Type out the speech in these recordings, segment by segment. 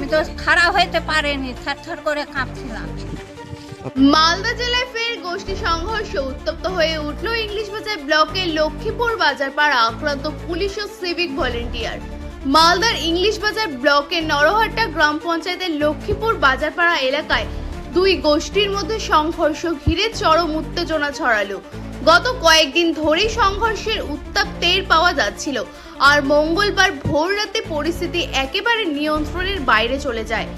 আমি তো হইতে পারিনি থর করে কাঁপছিলাম। মালদা জেলায় ফের গোষ্ঠী সংঘর্ষ উত্তপ্ত হয়ে উঠল ইংলিশ বাজার ব্লকের লক্ষ্মীপুর বাজার পাড়া আক্রান্ত পুলিশ ও সিভিক ভলেন্টিয়ার। মালদার ইংলিশ বাজার ব্লকের নরহাট্টা গ্রাম পঞ্চায়েতের লক্ষ্মীপুর বাজারপাড়া এলাকায় দুই গোষ্ঠীর মধ্যে সংঘর্ষ ঘিরে চরম উত্তেজনা ছড়ালো। গত কয়েকদিন ধরেই সংঘর্ষের উত্তাপ টের পাওয়া যাচ্ছিল। আর মঙ্গলবার ভোর রাতে পরিস্থিতি একেবারে নিয়ন্ত্রণের বাইরে চলে যায়।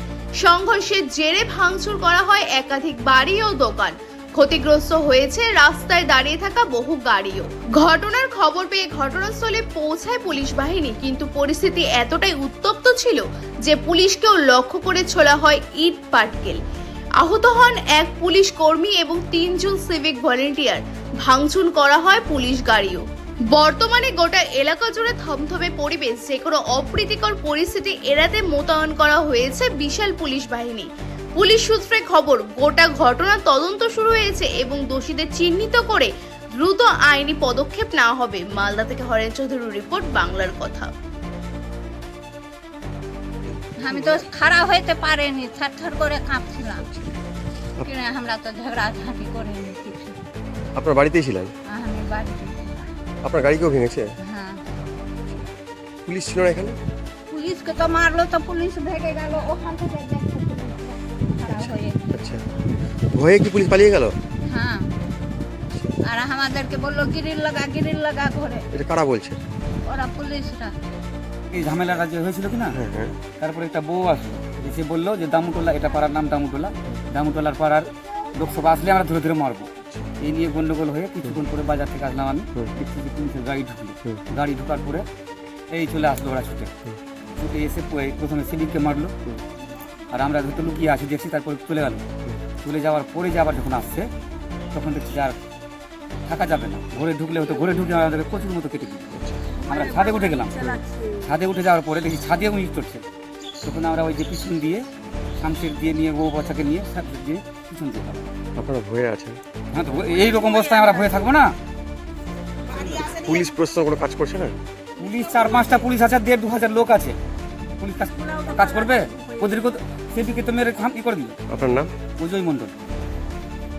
সংঘর্ষের জেরে ভাঙচুর করা হয় একাধিক বাড়ি ও দোকান। ক্ষতিগ্রস্ত হয়েছে রাস্তায় দাঁড়িয়ে থাকা বহু গাড়িও। ঘটনার খবর পেয়ে ঘটনাস্থলে পৌঁছায় পুলিশ বাহিনী, কিন্তু পরিস্থিতি এতটাই উত্তপ্ত ছিল যে পুলিশকেও লক্ষ্য করে ছোলা হয় ইট পাটকেল। আহত হন এক পুলিশ কর্মী এবং তিনজন সিভিক ভলেন্টিয়ার। ভাঙচুর করা হয় পুলিশ গাড়িও। বর্তমানে গোটা এলাকা জুড়ে থমথমে পরিবেশ যে কোনো অপ্রীতিকর পরিস্থিতি এড়াতে মোতায়েন করা হয়েছে বিশাল পুলিশ বাহিনী। পুলিশ সূত্রে খবর গোটা ঘটনার তদন্ত শুরু হয়েছে এবং দোষীদের চিহ্নিত করে দ্রুত আইনি পদক্ষেপ নেওয়া হবে। মালদা থেকে হরেন চৌধুরীর রিপোর্ট বাংলার কথা। আমি তো খারাপ হইতে পারিনি থর করে কাঁপছিলাম। কিনে আমরা তো ঝগড়া ঝাঁটি করিনি কিছু। আপনার বাড়িতেই ছিলেন? আমি বাড়িতে ছিলাম। আপনার গাড়িকেও ভেঙেছে? হ্যাঁ। পুলিশ ছিল না এখানে? পুলিশকে তো মারলো তো পুলিশ ভেগে গেল ওখান থেকে হয়ে আচ্ছা। ভয়ে কি পুলিশ পালিয়ে গেল? হ্যাঁ। আর আমাদেরকে বলল গিরিল লাগা গিরিল লাগা করে এটা কারা বলছে? ওরা পুলিশরা। এই ঝামেলাটা যে হয়েছিল কি না? হ্যাঁ হ্যাঁ। তারপরে একটা বউ আসলো এসে বলল যে দামুটোলা এটা পাড়ার নাম দামুটোলা। দামুটোলার পাড়ার লোকসভা আসলে আমরা ধরে ধরে মারবো। এই নিয়ে গন্ডগোল হয়ে কিছুক্ষণ পরে বাজার থেকে আসলাম আমি। পুলিশের গাড়ি ঢুকলো গাড়ি ঢোকার পরে এই চলে আসলো ওরা ছুটে। ছুটে এসে প্রথমে সিভিককে মারলো। আর আমরা হয়তো লুকিয়ে আসি দেখছি তারপরে চলে গেল। চলে যাওয়ার পরে যে আবার যখন আসছে তখন দেখছি আর থাকা যাবে না। ঘরে ঢুকলে হয়তো ঘরে ঢুকে আমাদেরকে প্রচুর মতো কেটে দিল আমরা ছাদে উঠে গেলাম। ছাদে উঠে যাওয়ার পরে দেখি ছাদে উনি চড়ছে। তখন আমরা ওই যে পিছন দিয়ে শামশের দিয়ে নিয়ে বউ বাচ্চাকে নিয়ে দিয়ে পিছন দিয়ে। আপনারা ভয়ে আছেন? হ্যাঁ তো এই রকম অবস্থায় আমরা ভয়ে থাকব না। পুলিশ প্রশাসন কোনো কাজ করছে না? পুলিশ চার পাঁচটা পুলিশ আছে দেড় দু হাজার লোক আছে। পুলিশ কাজ কাজ করবে? ওদেরকে তো সেদিকে তো মেরে খাম ই করে দিল আপনার নাম? অজয় মণ্ডল।